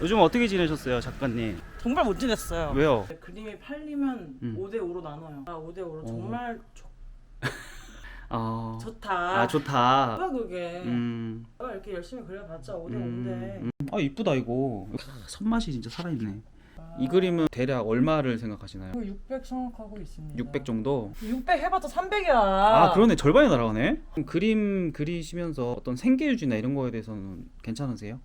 요즘 어떻게 지내셨어요, 작가님? 정말 못 지냈어요. 왜요? 그림이 팔리면 음. 5대 5로 나눠요. 아, 5대 5로 정말 좋, 아, 좋다. 아 좋다. 뭐야 그게? 음, 내가 이렇게 열심히 그려봤자 5대 음, 5인데. 음. 아 이쁘다 이거. 손맛이 진짜 살아있네. 이 그림은 대략 얼마를 생각하시나요? 600 생각하고 있습니다. 600 정도. 600 해봤자 300이야. 아 그러네 절반이 날아가네. 그럼 그림 그리시면서 어떤 생계 유지나 이런 거에 대해서는 괜찮으세요?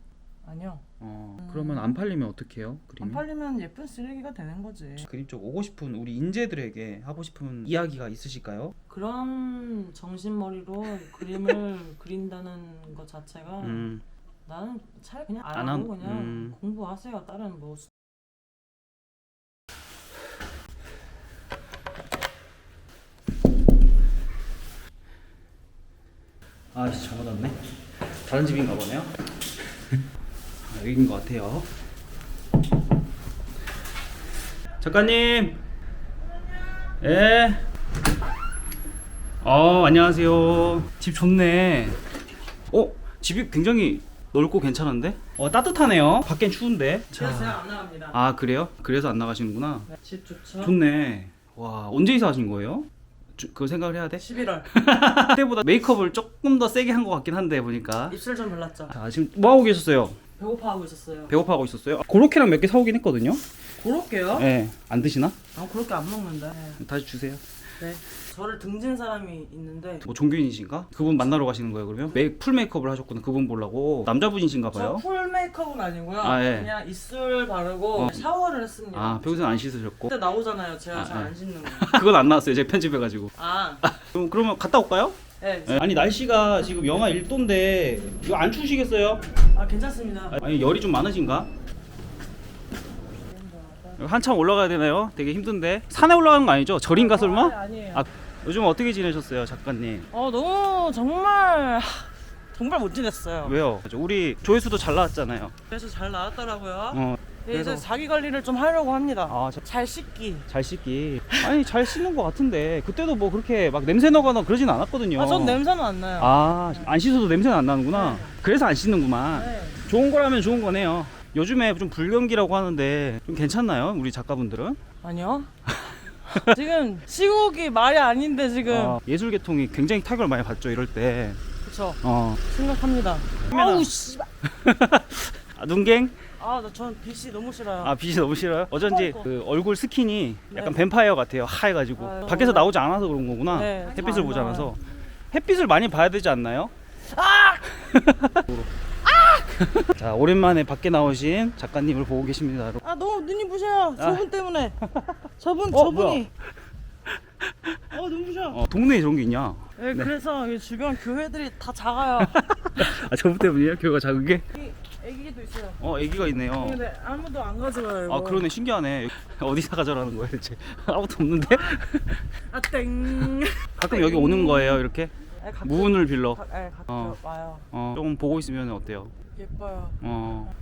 아니요. 어 음. 그러면 안 팔리면 어떻게 해요? 안 그림이? 팔리면 예쁜 쓰레기가 되는 거지. 그림 쪽 오고 싶은 우리 인재들에게 하고 싶은 이야기가 있으실까요? 그런 정신머리로 그림을 그린다는 것 자체가 음, 나는 차라리 그냥 안 안 하고 한- 그냥 음. 공부하세요. 다른 뭐 수- 아씨 잘못 왔네. 다른 집인가 보네요. 아, 여기인 것 같아요. 작가님. 예. 어 안녕하세요. 집 좋네. 어 집이 굉장히 넓고 괜찮은데? 어 따뜻하네요. 밖엔 추운데. 그래서 제가 안 나갑니다. 아 그래요? 그래서 안 나가시는구나. 네, 집 좋죠. 좋네. 와 언제 이사하신 거예요? 주- 그 생각을 해야 돼? 11월 그때보다 메이크업을 조금 더 세게 한 것 같긴 한데 보니까. 입술 좀 발랐죠. 자 지금 뭐 하고 계셨어요? 배고파하고 있었어요. 배고파하고 있었어요? 고로케랑 몇 개 사오긴 했거든요. 그렇게요? 네, 안 드시나? 아 그렇게 안 먹는데. 네. 다시 주세요. 네. 저를 등진 사람이 있는데 뭐 종교인이신가? 그분 만나러 가시는 거예요 그러면? 메이, 풀 메이크업을 하셨구나. 그분 보려고 남자분이신가 봐요. 저 풀 메이크업은 아니고요. 아, 예. 그냥 입술 바르고 어. 샤워를 했습니다. 아 평소에 안 씻으셨고 그때 나오잖아요. 제가 아, 잘안 예. 씻는 거. 그건 안 나왔어요. 제가 편집해가지고. 아, 그럼 그러면 갔다 올까요? 네. 네. 아니 날씨가 지금 영하 1도인데 이거 안 추우시겠어요? 아 괜찮습니다. 아니 열이 좀 많으신가? 한참 올라가야 되나요? 되게 힘든데 산에 올라가는 거 아니죠? 절인가 설마? 아, 아니에요. 아 요즘 어떻게 지내셨어요 작가님? 어 너무 정말 하, 정말 못 지냈어요. 왜요? 우리 조회수도 잘 나왔잖아요. 그래서 잘 나왔더라고요. 어, 네, 그래서- 자기 관리를 좀 하려고 합니다. 아, 저- 잘 씻기. 잘 씻기. 아니 잘 씻는 것 같은데 그때도 뭐 그렇게 막 냄새 나거나 그러진 않았거든요. 아, 전 냄새는 안 나요. 아, 안 씻어도 냄새는 안 나는구나. 네. 그래서 안 씻는구만. 네. 좋은 거라면 좋은 거네요. 요즘에 좀 불경기라고 하는데 좀 괜찮나요? 우리 작가분들은? 아니요. 지금 시국이 말이 아닌데 지금 아, 예술 계통이 굉장히 타격을 많이 받죠 이럴 때. 그쵸 어. 그러면은- 아우 씨발. 아, 눈갱? 아나전 빛이 너무 싫어요. 아 빛이 너무 싫어요? 어쩐지. 그 얼굴 스킨이 약간 네. 뱀파이어 같아요 하얘가지고 아유. 밖에서 나오지 않아서 그런 거구나 네, 햇빛을 안 보지 나와요. 않아서 햇빛을 많이 봐야 되지 않나요? 아! 자 오랜만에 밖에 나오신 작가님을 보고 계십니다 여러분. 아 너무 눈이 부셔요. 아. 저분 때문에. 저분 어, 저분이. 어눈 부셔. 어, 동네에 저런 게 있냐 네, 네. 그래서 이 주변 교회들이 다 작아요. 아 저분 때문이에요? 교회가 작은 게? 이 애기도 있어요. 어 애기가 있네요 근데 아무도 안 가져가요. 이거. 아 그러네 신기하네 어디서 가져라는 거예요 대체 아무도 없는데? 아 땡. 가끔 여기 오는 거예요 이렇게? 아, 가끔- 무운을 빌러 가, 네, 가끔 어. 와요. 어, 조금 보고 있으면 어때요? 예뻐요. 어.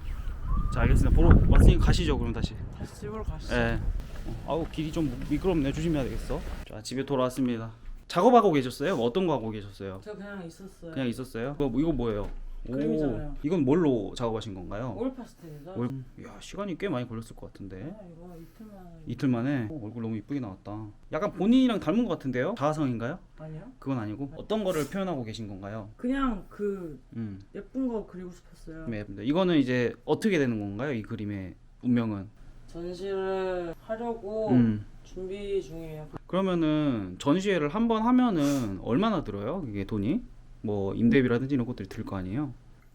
자 알겠습니다 보러 왔으니까 가시죠 그럼 다시 다시 집으로 가시죠. 예. 어, 아우 길이 좀 미끄럽네 조심해야 되겠어. 자 집에 돌아왔습니다. 작업하고 계셨어요? 뭐 어떤 거 하고 계셨어요? 저 그냥 있었어요. 그냥 있었어요? 이거, 이거 뭐예요? 그림이잖아요. 이건 뭘로 작업하신 건가요? 올 파스텔이죠. 올- 야 시간이 꽤 많이 걸렸을 것 같은데 네, 이거 이틀 만에. 이틀 만에 어, 얼굴 너무 이쁘게 나왔다. 약간 본인이랑 닮은 것 같은데요? 자아성인가요? 아니요. 그건 아니고 어떤 거를 표현하고 계신 건가요? 그냥 그 음, 예쁜 거 그리고 싶었어요. 네, 이거는 이제 어떻게 되는 건가요? 이 그림의 운명은? 전시를 하려고 음. 준비 중이에요. 그러면은 전시회를 한 번 하면은 얼마나 들어요? 이게 돈이? 뭐 임대비라든지 이런 것들이 들 거 아니에요?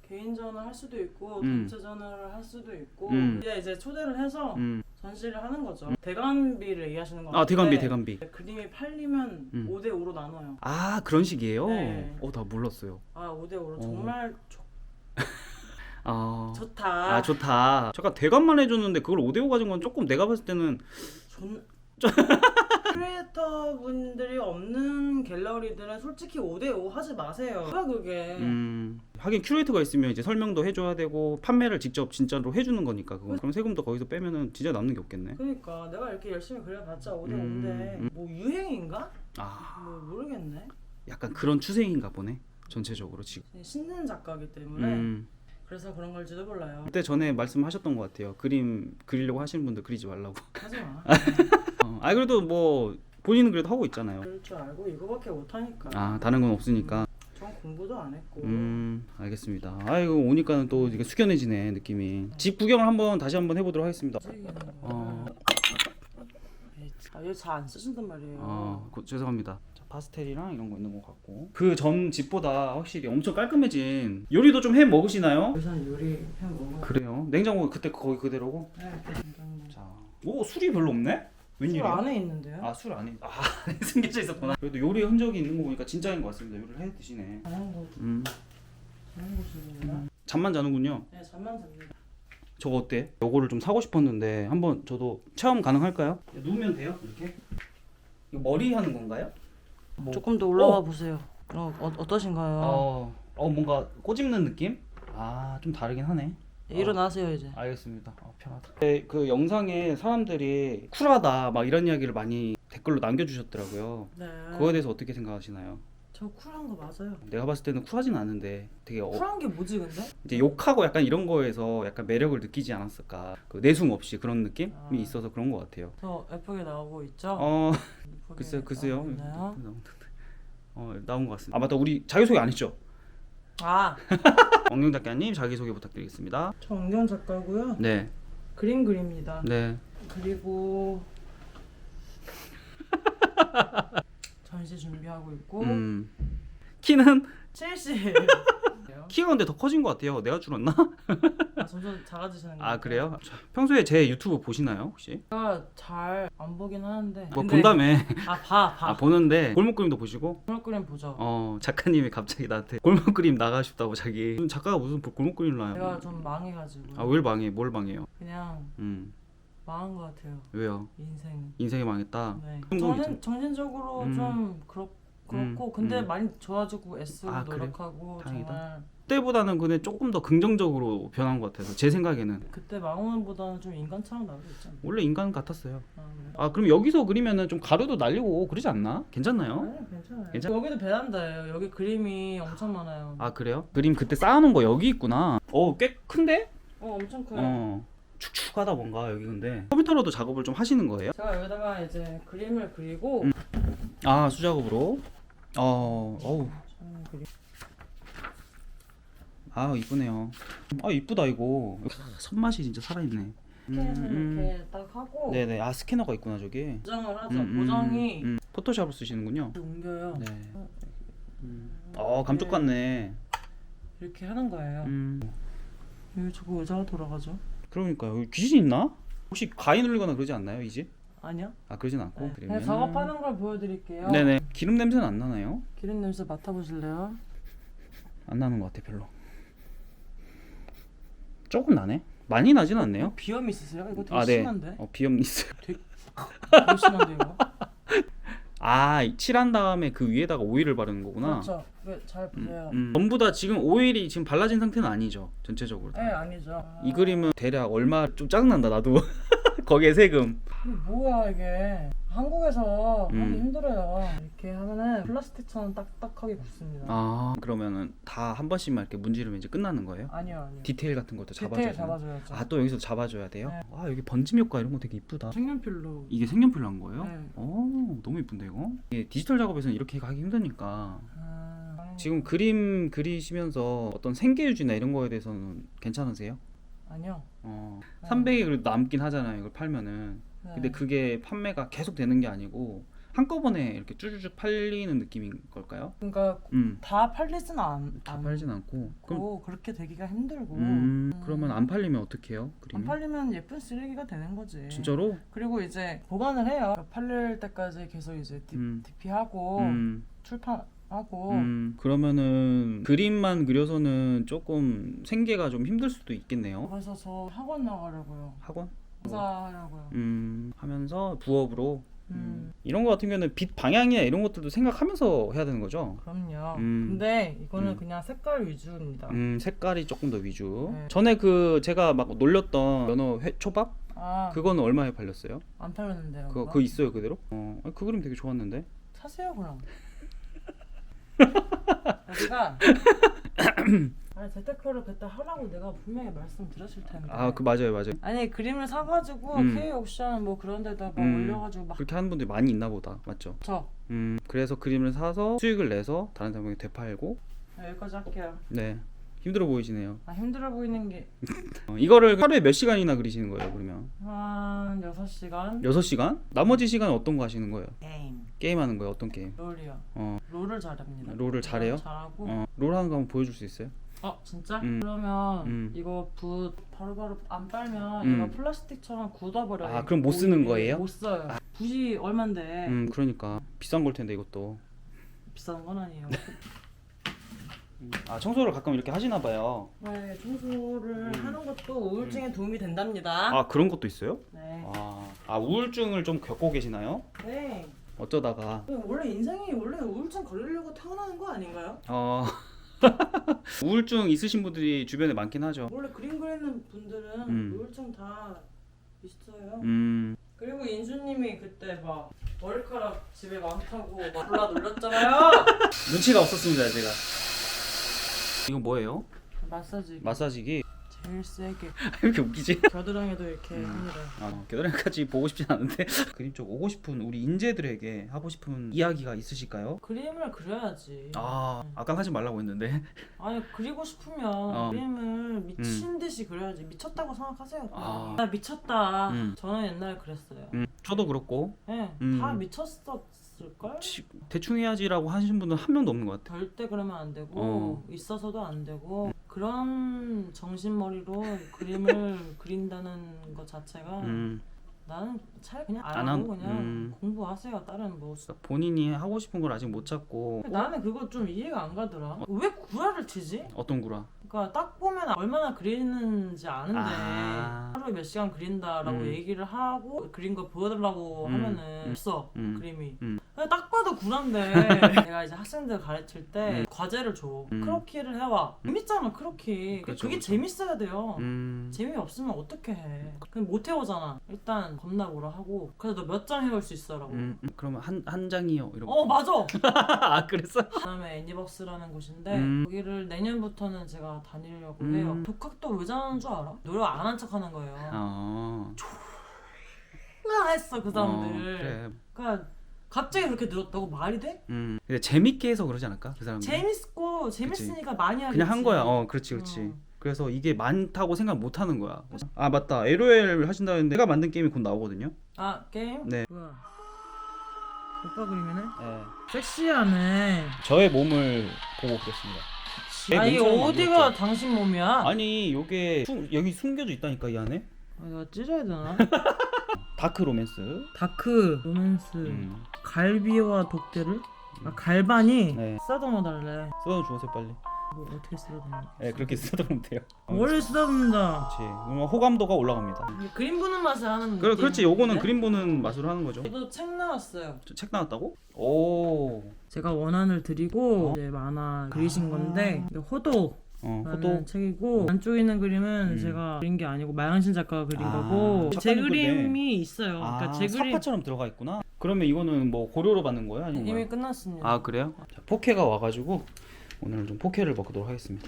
개인전을 할 수도 있고 음. 단체전을 할 수도 있고 음. 이제 이제 초대를 해서 음. 전시를 하는 거죠. 대관비를 얘기하시는 거아 대관비 대관비. 그림이 팔리면 음. 5대 5로 나눠요. 아 그런 식이에요? 네. 어나 몰랐어요. 아 5대 5로 어. 정말 좋, 아. 좋다. 아 좋다. 잠깐 대관만 해줬는데 그걸 5대5 가진 건 조금 내가 봤을 때는 존... 크리에이터 분들이 없는 갤러리들은 솔직히 5대5 하지 마세요. 뭐야 그게. 음 하긴 큐레이터가 있으면 이제 설명도 해줘야 되고 판매를 직접 진짜로 해주는 거니까 그건 그럼 세금도 거기서 빼면은 진짜 남는 게 없겠네. 그러니까 내가 이렇게 열심히 그려봤자 5대 음, 5인데 음. 뭐 유행인가? 아 뭐 모르겠네. 약간 그런 추세인가 보네 전체적으로 지금. 신는 작가기 때문에 음 그래서 그런 걸지도 몰라요. 그때 전에 말씀하셨던 것 같아요. 그림 그리려고 하시는 분들 그리지 말라고. 하지 마. 어, 아 그래도 뭐 본인은 그래도 하고 있잖아요. 그럴 줄 알고 이거밖에 못 하니까. 아 다른 건 없으니까. 전 공부도 안 했고. 음 알겠습니다. 아이고 오니까는 또 이게 숙연해지네 느낌이. 집 구경을 한번 다시 한번 해보도록 하겠습니다. 거야. 어. 아, 얘 잘 안 쓰신단 말이에요. 어, 고- 죄송합니다. 자, 파스텔이랑 이런 거 있는 것 같고. 그 전 집보다 확실히 엄청 깔끔해진. 요리도 좀 해 먹으시나요? 요새는 요리 해 먹어. 그래요. 냉장고 그때 거기 그대로고. 네. 자, 오 술이 별로 없네. 술 웬일이야? 안에 있는데요? 아 술 안에 아 안에 숨겨져 있었구나. 그래도 요리 흔적이 있는 거 보니까 진짜인 것 같습니다. 요리를 해 드시네. 자는 곳, 음, 자는 곳입니다. 잠만 자는군요. 네, 잠만 잡니다. 저거 어때? 요거를 좀 사고 싶었는데 한번 저도 체험 가능할까요? 누우면 돼요? 이렇게? 이거 머리 하는 건가요? 뭐- 조금 더 올라와 보세요. 어, 어 어떠신가요? 어, 어 뭔가 꼬집는 느낌? 아, 좀 다르긴 하네. 예, 일어나세요 이제. 알겠습니다. 어, 편하다. 네, 그 영상에 사람들이 쿨하다 막 이런 이야기를 많이 댓글로 남겨주셨더라고요. 네. 그거에 대해서 어떻게 생각하시나요? 저 쿨한 거 맞아요. 내가 봤을 때는 쿨하진 않은데 되게 어, 쿨한 게 뭐지 근데? 이제 욕하고 약간 이런 거에서 약간 매력을 느끼지 않았을까? 그 내숭 없이 그런 느낌이 아. 있어서 그런 것 같아요. 저 예쁘게 나오고 있죠? 어, 예쁘게 글쎄요, 글쎄요. 나오고 있나요? 어, 나온 것 같습니다. 아 맞다, 우리 자기 소개 안 했죠? 아, 왕경 작가님 자기 소개 부탁드리겠습니다. 저 은경 작가고요. 네, 그림 그립니다. 네. 그리고 전시 준비하고 있고 음, 키는 70. 키가 근데 더 커진 것 같아요. 내가 줄었나? 아, 점점 작아지시는 거아 그래요? 자, 평소에 제 유튜브 보시나요 혹시? 제가 잘 안 보긴 하는데. 뭐 본다며? 아, 봐, 봐. 아 보는데 골목 그림도 보시고 그런 그림 보죠. 어 작가님이 갑자기 나한테 골목 그림 나가 싶다고 자기 무슨 작가가 무슨 골목 그림 나요? 제가 좀 망해가지고 아왜 망해? 뭘 망해요? 그냥 음 망한 것 같아요. 왜요? 인생. 인생이 망했다. 네. 정신 정신적으로 음. 좀 그렇 그렇고 음, 근데 음. 많이 좋아지고 애쓰고 아? 노력하고 다행이다. 정말 그때보다는 근데 조금 더 긍정적으로 변한 것 같아서 제 생각에는 그때 망원보다는 좀 인간처럼 나오고 있잖아요. 원래 인간 같았어요. 아, 네. 아 그럼 여기서 그리면은 좀 가루도 날리고 그러지 않나? 괜찮나요? 네, 괜찮아요. 괜찮- 여기도 베란다예요. 여기 그림이 엄청 많아요. 아 그래요? 그림 그때 쌓아놓은 거 여기 있구나. 어꽤 큰데? 어, 엄청 커요. 어 축축하다 뭔가 여기 근데 컴퓨터로도 작업을 좀 하시는 거예요? 제가 여기다가 이제 그림을 그리고 음. 아 수작업으로 어 어우 음, 아 이쁘네요 아 이쁘다 이거 손맛이 진짜 살아있네 스캔을 음, 이렇게 딱 하고 네네 아 스캐너가 있구나 저기 보정을 하죠. 음, 음, 보정이 음. 포토샵을 쓰시는군요 옮겨요. 네 음. 어 감쪽 같네 이렇게 하는 거예요. 음왜 자꾸 의자가 돌아가죠? 그러니까요 여기 귀신 있나? 혹시 가위 눌리거나 그러지 않나요 이 집? 아니요. 아 그러진 않고 네. 그러면 그냥 작업하는 걸 보여드릴게요. 네네 기름 냄새는 안 나나요? 기름 냄새 맡아보실래요? 안 나는 것 같아 별로 조금 나네 많이 나진 않네요 비염 있으세요? 이거 되게 아, 네. 심한데? 어, 비염 있어요. 되게 심한데 이거? 아, 칠한 다음에 그 위에다가 오일을 바르는 거구나. 그렇죠. 왜 잘 음, 보세요. 음. 전부 다 지금 오일이 지금 발라진 상태는 아니죠. 전체적으로. 다. 네 아니죠. 이 그림은 대략 얼마 좀 짜증난다 나도. 거기에 세금. 이게 뭐야 이게? 한국에서 음. 하기 힘들어요. 이렇게 하면은 플라스틱처럼 딱딱하게 굳습니다. 아, 그러면은 다 한 번씩만 이렇게 문지르면 이제 끝나는 거예요? 아니요 아니요. 디테일 같은 것도 잡아줘야 디테일 돼요. 잡아줘야죠. 아, 또 여기서 잡아줘야 돼요? 네. 아, 여기 번짐 효과 이런 거 되게 이쁘다. 색연필로. 이게 색연필로 한 거예요? 네. 오, 너무 이쁜데 이거? 이게 디지털 작업에서는 이렇게 하기 힘드니까 아, 지금 그림 그리시면서 어떤 생계 유지나 이런 거에 대해서는 괜찮으세요? 아니요. 어, 네. 300이 그래도 남긴 하잖아요. 이걸 팔면은. 네. 근데 그게 판매가 계속 되는 게 아니고 한꺼번에 이렇게 쭈쭈쭈 팔리는 느낌인 걸까요? 그러니까 음. 다 팔리진 않. 다 않고 팔진 않고. 그럼 그렇게 되기가 힘들고. 음, 음. 그러면 안 팔리면 어떻게 해요? 안 그림이? 팔리면 예쁜 쓰레기가 되는 거지. 진짜로? 그리고 이제 보관을 해요. 팔릴 때까지 계속 이제 디, 음. DP하고 음. 출판 하고 음. 그러면은 그림만 그려서는 조금 생계가 좀 힘들 수도 있겠네요. 그래서 저 학원 나가려고요. 학원? 강사하려고요. 음, 하면서 부업으로 음. 음. 이런 거 같은 경우는 빛 방향이나 이런 것들도 생각하면서 해야 되는 거죠. 그럼요. 음. 근데 이거는 음. 그냥 색깔 위주입니다. 음, 색깔이 조금 더 위주. 네. 전에 그 제가 막 놀렸던 연어 회, 초밥 아, 그거는 얼마에 팔렸어요? 안 팔렸는데요. 그거 그거? 그거 있어요 그대로? 어, 아니, 그 그림 되게 좋았는데. 사세요 그럼. 아니 재테크를 그때 하라고 내가 분명히 말씀드렸을 텐데. 아 그 맞아요 맞아요. 아니 그림을 사가지고 음. K 옥션 뭐 그런 데다가 음. 올려가지고 막 그렇게 하는 분들이 많이 있나 보다 맞죠? 저. 음 그래서 그림을 사서 수익을 내서 다른 사람에게 되팔고 네, 여기까지 할게요. 네 힘들어 보이시네요. 아 힘들어 보이는 게 어, 이거를 하루에 몇 시간이나 그리시는 거예요 그러면? 한 6시간 6시간? 나머지 시간은 어떤 거 하시는 거예요? 게임 게임하는 거예요 어떤 게임? 롤이요 어 롤을 잘합니다 롤을 잘해요? 롤 잘하고 어, 어, 롤 하는 거 한번 보여줄 수 있어요? 진짜? 음. 그러면 음. 이거 붓 바로바로 안 빨면 음. 이거 플라스틱처럼 굳어버려요 아, 그럼 못 쓰는 거예요? 못 써요 붓이 얼만데 음 그러니까 비싼 걸 텐데 이것도 비싼 건 아니에요 아 청소를 가끔 이렇게 하시나 봐요 네, 청소를 음. 하는 것도 우울증에 도움이 된답니다 아 그런 것도 있어요? 네. 아, 아 우울증을 좀 겪고 계시나요? 네. 어쩌다가 원래 인생이 원래 우울증 걸리려고 태어나는 거 아닌가요? 어 우울증 있으신 분들이 주변에 많긴 하죠 원래 그림 그리는 분들은 음. 우울증 다 있어요. 음 그리고 인수님이 그때 막 머리카락 집에 많다고 막 골라 놀렸잖아요. 눈치가 없었습니다 제가 이거 뭐예요? 마사지 마사지기 제일 세게 왜 이렇게 웃기지? 겨드랑이도 이렇게 음. 합니다. 아, 겨드랑이까지 보고 싶진 않은데 그림 쪽 오고 싶은 우리 인재들에게 하고 싶은 이야기가 있으실까요? 그림을 그려야지. 아 아까 하지 말라고 했는데 아니 그리고 싶으면 어. 그림을 미친 듯이 그려야지. 미쳤다고 생각하세요. 아. 나 미쳤다. 음. 저는 옛날에 그랬어요. 음, 저도 그렇고 네, 음. 다 미쳤 었을 걸. 치- 대충 해야지라고 하시는 분은 한 명도 없는 것 같아 절대 그러면 안 되고 어. 있어서도 안 되고 그런 정신머리로 그림을 그린다는 것 자체가 음, 나는 차라리 그냥 안 안 하고 한- 그냥 음. 공부하세요 다른 뭐 본인이 하고 싶은 걸 아직 못 찾고 나는 그거 좀 이해가 안 가더라 왜 구라를 치지? 어떤 구라? 그러니까 딱 보면 얼마나 그리는지 아는데 아. 하루에 몇 시간 그린다라고 음. 얘기를 하고 그린 거 보여달라고 음. 하면은 음. 없어 음. 그림이 음. 근데 딱 봐도 구란데 내가 이제 학생들 가르칠 때 음. 과제를 줘 음. 크로키를 해와 재밌잖아 크로키 그렇죠, 그게 그렇죠. 재밌어야 돼요 음, 재미없으면 어떻게 해 그럼 못 해오잖아 일단 겁나 뭐라 하고 그래서 너 몇 장 해올 수 있어라고. 음, 음, 그러면 한, 한 장이요 이러고 어 맞아! 아 그랬어? 그다음에 애니버스라는 곳인데 음. 거기를 내년부터는 제가 다니려고 음. 해요. 독학도 왜 잘하는 줄 알아? 노력 안 한 척하는 거예요. 어, 나 했어 그어 사람들. 그래. 그러니까 갑자기 그렇게 늘었다고 말이 돼? 음, 근데 재밌게 해서 그러지 않을까? 그 사람들 재밌고 재밌으니까 많이 하겠지. 그냥 한 거야. 어 그렇지 그렇지. 어. 그래서 이게 많다고 생각 못 하는 거야 아 맞다 LOL 하신다는데 제가 만든 게임이 곧 나오거든요 아 게임? 네. 뭐야 오빠 그림이네? 네. 섹시하네 저의 몸을 보고 그랬습니다 내아 이게 몸처럼 어디가 만들었죠. 당신 몸이야? 아니 요게 숨- 여기 숨겨져 있다니까 이 안에 아, 내가 찢어야 되나? 다크 로맨스 다크 로맨스 음. 갈비와 독대를? 아 갈반이 네. 쓰다듬어 달래 써서 주세요 빨리 뭐 어떻게 쓰다듬어 네 그렇게 쓰다보면 돼요 어, 머리 쓰다듬는다 그렇지 그러면 호감도가 올라갑니다 이게 그림 보는 맛을 하는 그래, 그렇지 요거는? 그림 보는 맛으로 하는 거죠 저도 책 나왔어요 저 책 나왔다고? 오 제가 원안을 드리고 어? 이제 만화 그리신 아. 건데 이게 호도 어, 라는 호도 책이고 안쪽에 있는 그림은 음. 제가 그린 게 아니고 마양신 작가가 그린 아, 거고 제 작가님 건데. 그림이 있어요. 아 그러니까 제 그림 사파처럼 들어가 있구나 그러면 이거는 뭐 고려로 받는 거예요? 아니면 이미? 끝났습니다. 아 그래요? 자, 포케가 와가지고 오늘 좀 포케를 먹도록 하겠습니다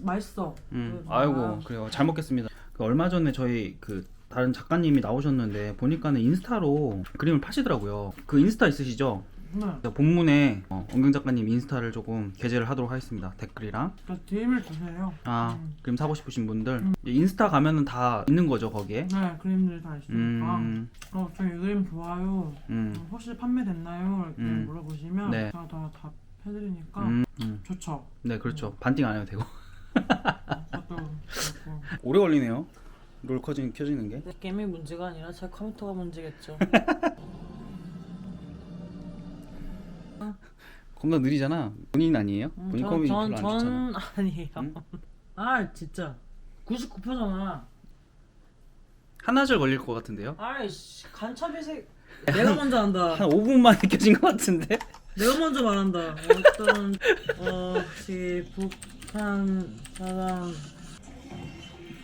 맛있어. 음, 그, 아이고 아. 그래요 잘 먹겠습니다 그 얼마 전에 저희 그 다른 작가님이 나오셨는데 보니까는 인스타로 그림을 파시더라고요 그 인스타 있으시죠? 네. 본문에 어, 엄경 작가님 인스타를 조금 게재를 하도록 하겠습니다 댓글이랑 그러니까 DM을 주세요. 아 음. 그림 사고 싶으신 분들 이제 인스타 가면은 다 있는 거죠 거기에 네, 그림들이 다 있으니까. 음, 어, 저 이 그림 좋아요. 음, 음, 혹시 판매됐나요? 이렇게 음. 물어보시면 네. 제가 다 답 해드리니까 음, 음. 좋죠. 네 그렇죠 반띵 안 해도 되고 그것도 그렇고. 오래 걸리네요 롤 커진 켜지는 게 내 게임이 문제가 아니라 제 컴퓨터가 문제겠죠. 겁나 느리잖아 본인 아니에요? 음, 본인 전, 컴이 전, 별로 안 좋잖아 전 아니에요. 응? 아 진짜 99%잖아. 하나절 걸릴 것 같은데요? 아이씨 간첩이 새. 내가 먼저 한다. 한 5분 만에 켜진 것 같은데? 내가 먼저 말한다. 어떤 어지 북한 사람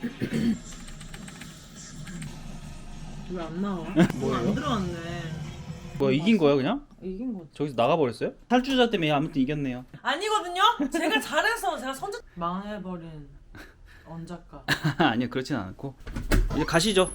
왜 안 나와? 뭐예요? 안 들어왔네. 뭐 이긴 거예요 그냥? 이긴 거지. 저기서 나가버렸어요? 탈주자 때문에 아무튼 이겼네요. 아니거든요. 제가 잘해서 제가 선제 망해버린 언 작가. 아니요 그렇진 않고 이제 가시죠.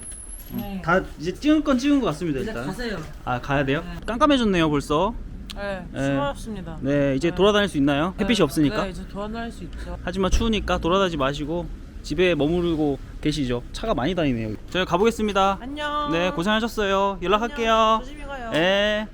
네. 다 이제 찍은 건 찍은 것 같습니다 이제 일단. 가세요. 아 가야 돼요? 네. 깜깜해졌네요 벌써. 네, 네. 수고하셨습니다. 네 이제 네. 돌아다닐 수 있나요? 햇빛이 네, 없으니까. 네, 이제 돌아다닐 수 있죠. 하지만 추우니까 돌아다니지 마시고 집에 머무르고 계시죠. 차가 많이 다니네요. 저희 가보겠습니다. 안녕. 네 고생하셨어요. 연락할게요. 안녕. 조심히 가요. 네.